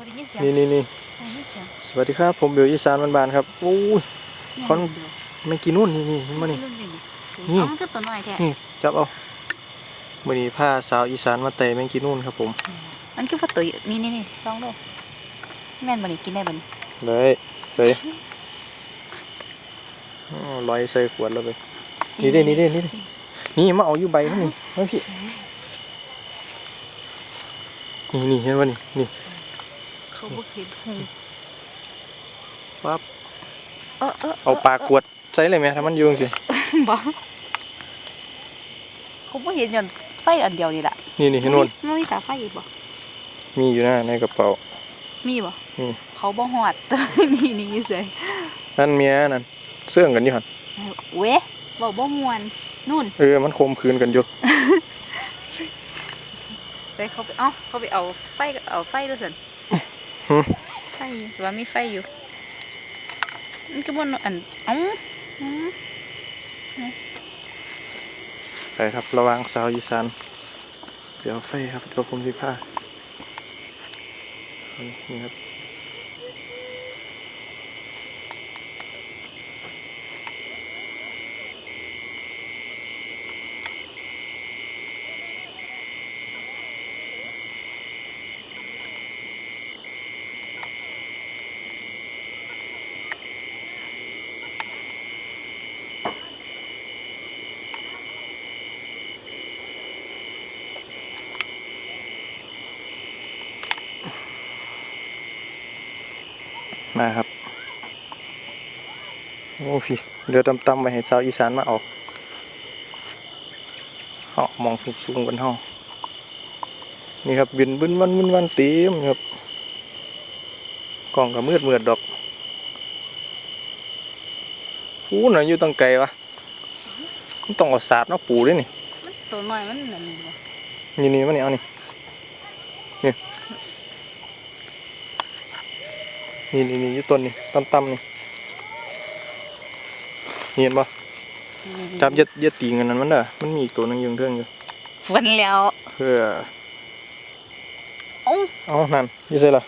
เขาได้ยินเสียงนี่นี่นี่ได้ยินเสียงสวัสดีครับผมเบลอีสานบานๆครับโอ้ยคนไม่กินนู่นนี่นี่เห็นมานี่ รุ่นนี่นี่อ๋อมันคือตัวน้อยแท้นี่จับเอามื่อนี้ผ้าสาวอีสานมาเตะแมงกินนู่นครับผมมันคือว่าตัวนี่นี่นี่ลองดูแม่นบ่นี่กินได้บ่นี่เลยใส่อ๋อลอยใส่ขวดแล้วไป นี่เด้นี่เด้นี่เด้ นี่มาเอาอยู่ใบนั่นนี่มาพี่นี่นี่เห็นว่านี่นี่ เขาบ่เห็นหูปั๊บเออเออเอาปากกวดใส่เลยไหมถ้ามันอยุ่จังสิบ่เขาบ่เห็นย้อนไฟอันเดียวนี่ล่ะนี่นี่เห็นว่ามันมีตาไฟอีกบ่มีอยู่นะในกระเป๋า มีบ่มีเขาบ่ฮอดนี่นี่ใส่นั่นเมียนั่นเสื่องกันอยู่หันเว้บ่บ่ม่วนนู่น เออ มันคมคืนกันอยู่ไปเขาไป เอ้าเขาไปเอาไฟก็เอาไฟด้วยสินหึ ไฟว่ามีไฟอยู่ มันก็บนอันเอ้าอืมไปครับระวังสาวอีสานเดี๋ยวไฟครับเดี๋ยวผมสิผ้านี่ครับ โอ้พี่เรือตำๆไปให้สาวอีสานมาเออกเอามองสูงๆกันห้องนี่ครับบินบึ้นวันบึ้นวันเต็มครับกล่องก็มืดมืดๆดอกปูน่ะอยู่ตั้งไกลวะมันต้องเอาสาดเนาะปูด้วยนี่มันตัวน้อยมันนั่นบ่นี่นี่มันนี่เอานี่นี่นี่นี่นี่อยู่ต้นนี่ต่ำๆนี่นี่ เห็นปะจับยัดยัดตีเงินนั้นมันเด้อมันมีอีกตัวหนึงอยืงเทิงอยู่วันแล้วเพื่อเอ้าเอานั่นอยี่ใส่ละ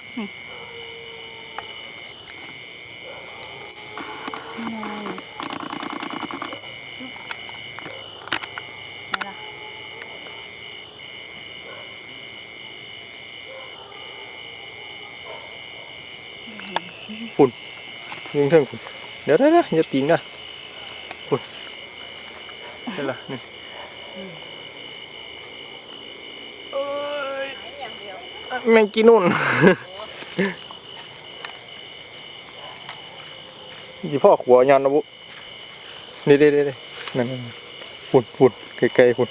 ไหนล่ะอยืงเทิงคุณเดี๋ยวเดี๋ยวเดี๋ยวยัดตีงนะคุณ ใช่ละนี่เอ้ยอย่างเดียวแมงกีนุ่นยี่พ่อขัวยันนะบุนี่เด้เด้เด้นั่นนั่นฝุ่นฝุ่นไกลๆฝุ่น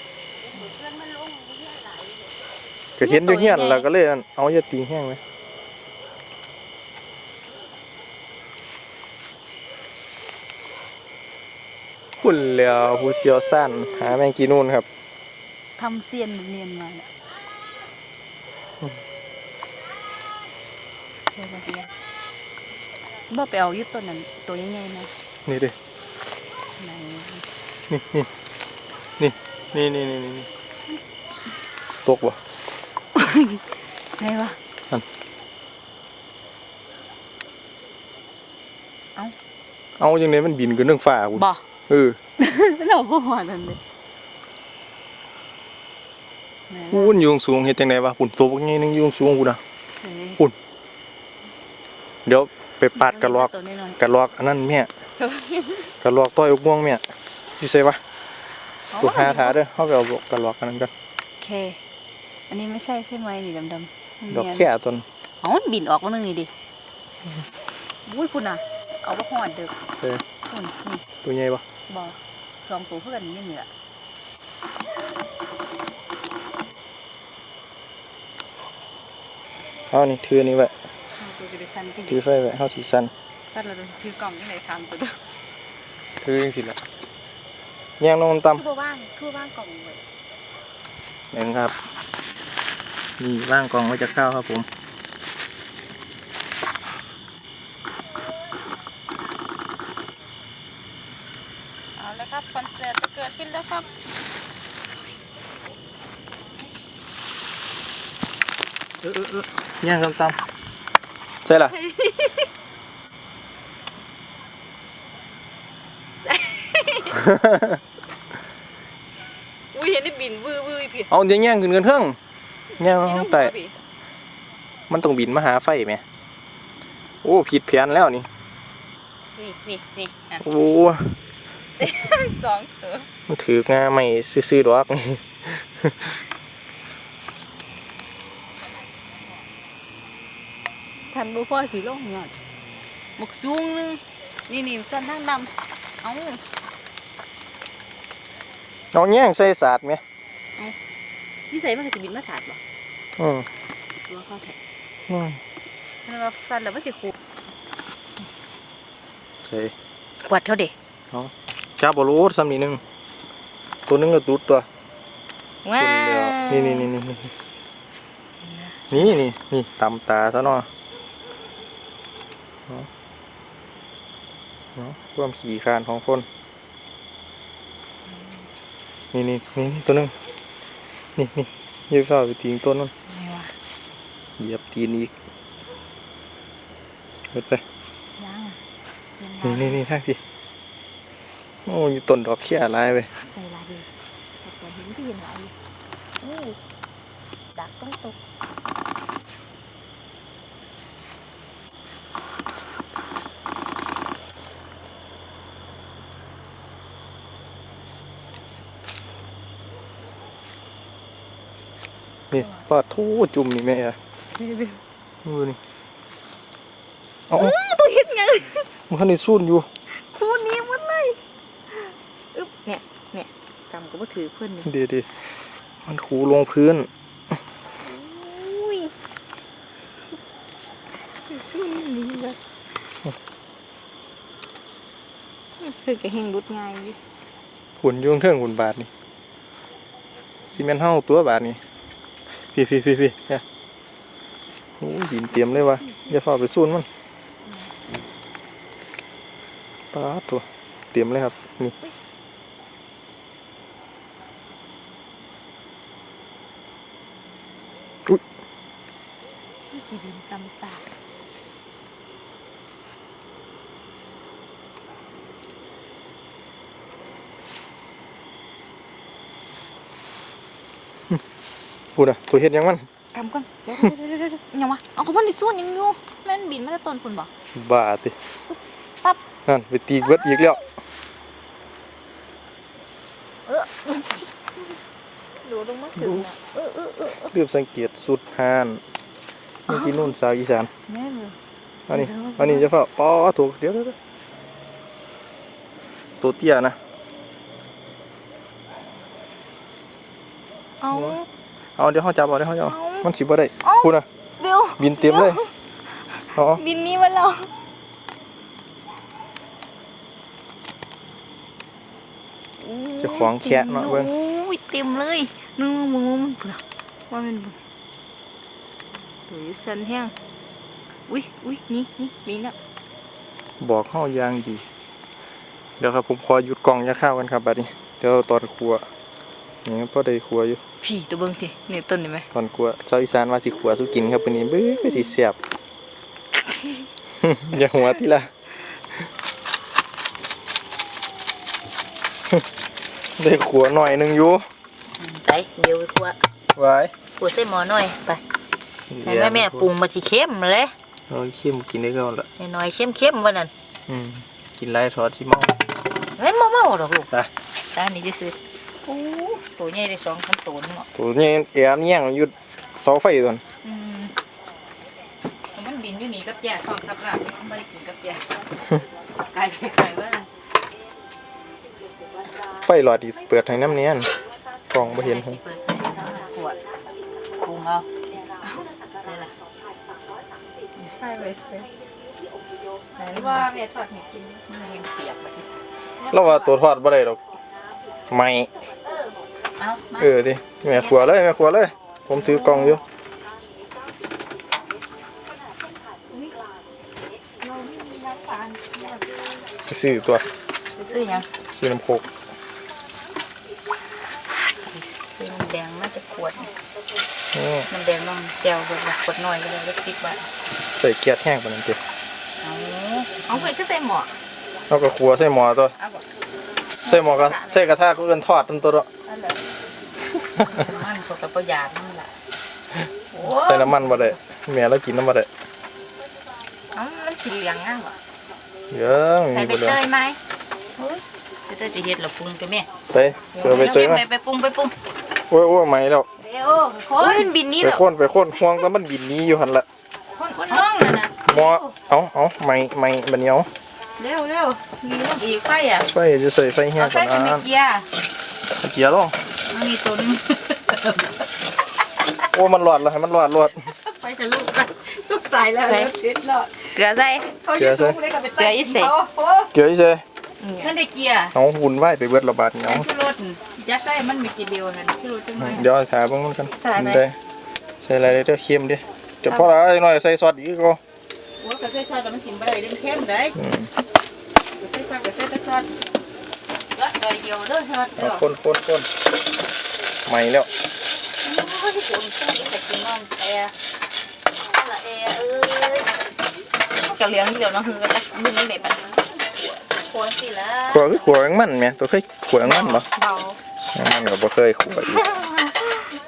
ก็เห็นอยู่เฮียนแล้วก็เลยอั่นเอาอย่าตีแห้งเลย นแล้วผู้เชี่ยวสั้นหาแมงกีนูนครับทำเซียนเนียนมาเนี่ยใช่ละเดียวบ่ไปเอาอยุดตัวนั้นตัวใหญ่ๆนะนี่เด้ไหนนี่นี่นี่นี่นี่นี่ตกบ่ไหนวะเอาจังไดมันบินขึ้นเรื่องฟ้าคุณบ่ เออเราบ่หอนั่นเลยไหนพูล่ะนอยู่สูงเฮ็ดจังไดวะคุณตัวบักใหญ่นึงอยู่สูงกูนะไหนเดี๋ยวไปปาดกระลอกตัวน้อยกระลอกอันนั้นแม่ๆกระลอกต้อยอกม่วงแม่อยู่ไสวะอ๋อตัวหาถาเด้อเฮาไปเอากระลอกอันนั้นกันโอเค อันนี้ไม่ใช่ใช่ไหมนี่ดำๆดอกแค่ต้นอ๋อมันบินออกมาหนึ่งนี่ดิอุ้ยคุณอะเอาบ่หอดเด้อใช่คุณนี่ ตัวใหญ่บ่บ่สองตัวเพื่อนนี่นี่ล่ะเฮานี่ถืออันนี้ไว้เอาตัวจะไปชันที่ถือไฟไว้เฮาสิสั่นถ้าเราจะถือกล่องที่ไหนทำตัวเด้อถือจังซี่ล่ะแย่งลงต่ำคือบ่ว่างคือบ่ว่างกล่องไว้หนึ่งครับ นี่ว่างกองไว้จะเข้าครับผม เอาแล้วครับคอนเสิร์ตจะ เกิดขึ้นแล้วครับเออเออเออย่างต่ำใช่ล่ะอุ้ยเห็นได้บินวื้อวื้อผิดเอาจะแย่งขึ้นกันเทิงแย่งลงแต่มันต้องบินมาหาไฟไหมโอ้ผิดแผนแล้วนี่ นี่นี่นี่โอ้ สองตัวมันถือกงาไม่ซื่อๆดอกนี่ฉันบ่พอสีลงยอดหมกสูงหนึงนี่นี่ส่วนทางดำเอ้าเอาแย่งใส่ศาสตร์ไหมพี่ใส่มันก็สิบินมาสาดบ่อืมตัวเข้าแท้อืมมันว่าสั่นแล้วมันสิคูใส่กวาดเท่าเด็ก จับบอลูซ้ำนิดนึงตัวนึงก็ตุดตัวว้าตัวเดียวนี่นี่นี่นี่นี่นี่นี่ตำตาซะหน่อยเนาะเนาะความขี่คานของคนนี่นี่นี่นี่ตัวนึงนี่นี่ยืดเข้าไปตีนต้นนั่นไม่ว่าเหยียบตีนอีกเบิดไปยังนี่นี่นี่ทางที่ โอ้ยต้นดอกเขี้ยลายไปใส่ลายดีแต่เห็นที่เห็นหลายอยู่โอ้ดักต้องตกนี่ปลาทูจุ่มนี่แม่อะมือนี่เอาเอาตัวเห็นไงมันคันนี้ซุ่นอยู่ คูนี้หมันเลยอึ๊บเนี่ยเนี่ยจำ ก็บ่ถือเพื่อนนี่เดี๋ยวดิมันขูลงพื้นอุ้ยสู้นี่แบบคือกระเฮงรุดง่ายดิหุ่นอยุ่ข้างเทิงหุ่นบาทนี่ซีเมนต์เฮาตัวบาทนี่พี่พี่พี่พี่เนี่ยโอ้ยหินเตรียมเลยวะอย่าเฝ้าไปซุ่นมันปลาตัวเตรียมเลยครับนี่อุ๊ย นี่กี่ดิน ตำตาพูดอะตัวเห็ดยังมันกำก่อนเดี๋ยวเดี๋ยวเดี๋ยวยังวะเอาเขาพันในส่วนยังอยู่แม่นบินมาแต่ต้นคุณบอกบ้าติปั๊บนั่นไปตีเบิดอีกแล้วดูลงมาถึงอะเออเออเออเริ่มสังเกตสุดฮาน นี่กินนู่นสาวอีสานแม่เลยอันนี้อันนี้จะเฝ้าปอถูกเดี๋ยวเดี๋ยวเดี๋ยวตัวเตี้ยนะเอาเอาเดี๋ยวเขาจับเอาเดี๋ยวเขาจับเอาเอามัมันสิบ่ได้เอาพูดนะบิวบินเต็มเลยเอ๋อบินนี้มาแล้วเจะของแคะเนาะเบิ่งโอ้ยเต็มเลยนึกว่ามึงว่ามันพุ่นอะว่ามัน บุโอ้ยสันแห้งอุ้ยอุ้ยนี่นี่บินอะบอกเข้าอยางดี เดี๋ยวครับผมขอหยุดกล่องยาข้าวกันครับบัดนี้ เดี๋ยวตอนครัวนี่พอได้ครัวอยู่ พี่ตัวเบิ้งทีเนี่ยต้นเห็นไหมตอนครัวชาวอีสานว่าสิครัวสุกินครับวันนี้เบ้อก็สิเสียบอย่าหัวทีละได้ขัวหน่อยหนึงอยู่ไปเดี๋ยวไปคั่วไว้คั่วใส่หม้อหน่อยไป ให้แม่แม่ปรุงมาสิเข้มเลยเอาเข้มกินได้ก่อนละหน่อยเข้มเข้มๆวันนั้นอืมกินไรทอดที่เมาเฮ้ยมาเมาหรอกลูกไปตานี่จะซื้อโอ้ตัวใหญ่ได้สองพันตัวนี่เนาะตัวนี้แอบแย่งอยู่เสาไฟตัวนั้นอืมมันบินอยู่นี่กับแย่ท้องสับหลาบมันไม่ได้กินกับแย่ไกลไปไกลว่าไฟหลอดอีกเปิดให้น้ำเนียนกล่องบ่เห็นครับเปิดขวดปรุงเอาได้ละ ใช่เลยสิว่าเมียทอดให้กินมันยังเปียกมาทีแล้วว่าตัวทอดบ่ได้ดอกไม่เอามาเออดิแม่ขัวเลยแม่ขัวเลย ผมถือกล่องอยู่เราไม่มีน้ำตาลจะซื้อตัวซื้อยังซื้อน้ำโคก ซื้อ น้ำแดงมาจะขวดนี่นี่น้ำแดงน้องแจวแบบกดหน่อยก็เลยแล้วพริกไว้ใส่เกียดแห้งปานนั้นติเอาเอาเพื่อนก็ใส่หมอแล้วก็ขัวใส่หม้อตัวเอาบ่ใส่หม้อก็ใส่กระทะก็เอิ้นทอดนั่นตัวเนาะนั่นแหละมันก็กับประหยัดนั่นแหละโอ้ใส่น้ำมันบ่ได้แม่เรากินน้ำบ่ได้เอามันสีเหลืองอะบ่เยอะใส่มีใบบ่เตเลยยไหมเฮ้ยใบเตยจะเฮ็ดเหรอปรุงไปแม่ไปเจอไปเจอมาไปไปปรุงไปปรุงโอ้ยโอ้ยไหมแล้ว เร็วคนมันบินนี้ไปเหรอค้นไปค้นห่วงแต่มันบินหนี้อยู่หั่นละคนคนน้องน่ะนะหม้อเอาเอาไหมไหมบัดนี้เอาเร็วเร็วมีลูกอีกไฟอะไฟจะใส่ไฟแห้งเอาก่ใส่อนเป็นอะเกียร์เกียร์ลงมันมีตัวนึงโอ้ยมันหลอดแล้วให้มันหลอดหลอด ไปกับลูกกันลูกตายแล้วเด็ดแล้วเกลือใส่เกลือใส่เกลืออีเสกเกียร์อีเซ่นั่นได้เกียร์เอาหุ่นไหวไปเบิดระบาดนี่เอาที่รถยักษ์ได้มันมีกี่เดียวนั่นที่รถจังเลยเดี๋ยวถ่ายเบิ่งมันกันใส่ไหมได้ใส่อะไรเด้อเค็มดิจะพอละหน่อยใส่ซอสอีกก็โอ้กระเซ็ซอสแล้วมันกินไปเลยเด้งเข้มได้อืมกระเซ็ซอสกระเซ็ซอสก็เดียวเด้อซอสเอาเด้อคนคนคนใหม่แล้วโอ้ยผมชอบแต่กินน้องแอร์ละแอร์เอ้ยกระเลี้ยงเดียวเนาะคือกันละมึงเด็ดมัน โคนสิละขัวคือขัวแมงมันแม่ตัวเคยขัวแมงมันบ่เบาแมงมันก็บ่เคยขัวอีก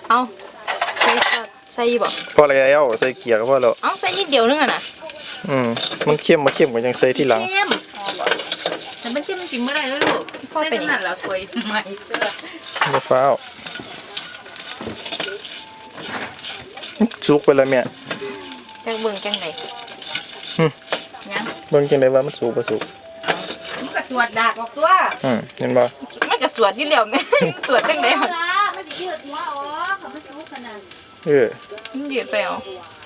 เอาใส่ซอสใส่บ่พอแล้วใส่เกียร์ก็พอแล้วเอาใส่นิดเดียวนึงอะนะอืมมันเค็มมาเค็มกว่ายังใส่ที่หลังเข้มแต่มันเข้มจริงเมื่อไรแล้วลูกพ่อเป็นนั่นละคุยใหม่เสื้อมะพร้าวสุกไปแล้วแม่จังเบิ่งจังไหนอืมยังเบิ่งจังไดว่ามันสุกบ่สุกมันก็ส วดดากออกตัวอืมเห็นบ่มันก็สวดอยู่แล้วแม่ สวดจังไหนมันมันจะยืดหัวออกมันจะลุกขนาดเออมันเดือดไปเอา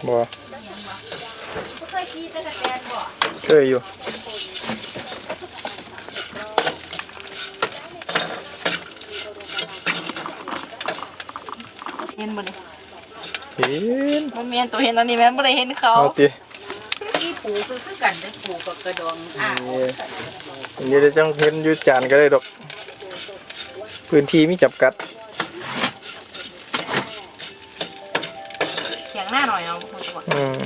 บ่ไม่เคยขี่ตะกะแตนบ่เคยอยู่เห็นบ่นี่เห็นมันแม่นตัวเห็นอันนี้แม่นบ่ได้เห็นเขาเอาติที่ ปูคือคือกันได้ปูกับกระดองอ่าเดี๋ยวจังเห็นอยู่จานก็ได้ดอก พื้นที่มีจำกัดเสียงหน้าหน่อยเอาคนตัวอืม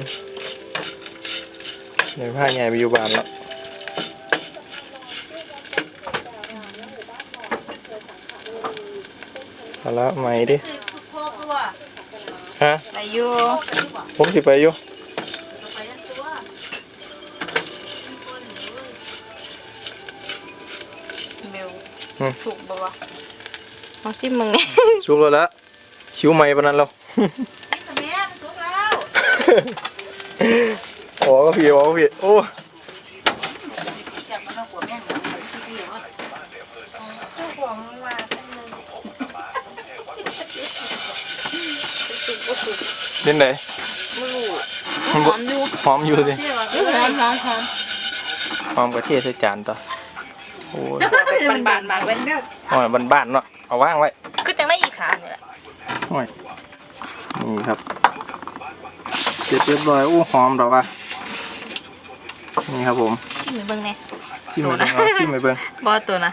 เดี๋ยวผ้าใหญ่ไปอยู่บ้านแล้วเอาละใหม่ดิคือโคกตัวฮะไปอยู่ผมสิไปอยู่ ลถูกบ่วะเอาซิมึงเนี่ยสุกแล้วละคิวใหม่ปานนั้นแล้วนี่ทำแม่มันสุกแล้วโอ้ก็พี่โอ้ก็พี่โอ้จับมันเอาหัวแม่งเอาที่พี่ว่าเจ้าของมันมาเป็นเลยสุกบ่สุกเล่นไหนบ่รู้มันหบ่อมอยู่หอมอยู่สิหอมหอมหอมหอมกระเทียมใส่จานต่อโอ้ย บานบานบานเด้อโอ้ยบ้านๆเนาะเอาว่างไว้คือจังได้อีกขานี่แหละโอ้ยนี่ครับเสร็จเรียบร้อยอู้หอมดอกอะนี่ครับผมที่มือเบิ่งเนี่ยซิมไปเบิ่งเอาซิมไปเบิ่งบ่ตัวนะ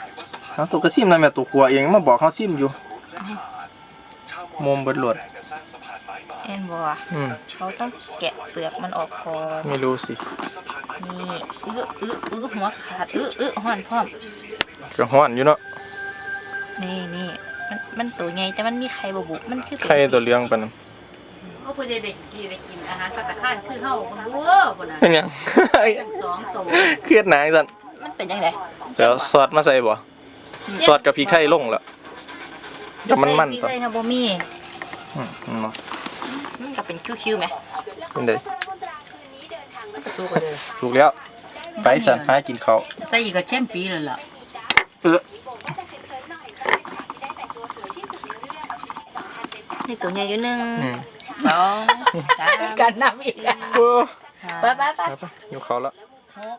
เอาตัวก็ซิมนั่นแม่ตัวขัวเองมาบอกเขาซิมอยู่มุมเบิดหลดเอ็นบ่วะอืมเขาต้องแกะเปลือกมันออกก่อนไม่รู้สินี่อื้ออื้ออื้อหัวขาดอื้ออื้อห่อนพร้อม ก็ฮ้อนอยู่เนาะนี่นี่มันมันตัวใหญ่แต่มันมีไข่บ่บุมันคือไข่ตัวเหลืองปานนั้นก็เพื่อเด็กกินได้กินอาหารพัตตาคารคือเฮาบ่รู้บ่น่ะเป็นหยังทั้งสองตัวเครียดหนาจังมันเป็นจังได๋จะเอาซอสมาใส่บ่ซอสกับพริกไทยลงแล้วแต่มันมันต่ต่ออค่ะบ่มีอืมอืมมันก็เป็นคิวๆแหมเป็นไดมันก็สู้กันเลยถูกแล้วไปสั่นหากินข้าวแต่อีกก็แชมปีแล้วล่ะ เออนี่ตัวใหญ่อยู่หนึงอืมสองสามกันน้ำอีกเออไปไปไป ไปไปอยู่ข้าวแล้วหก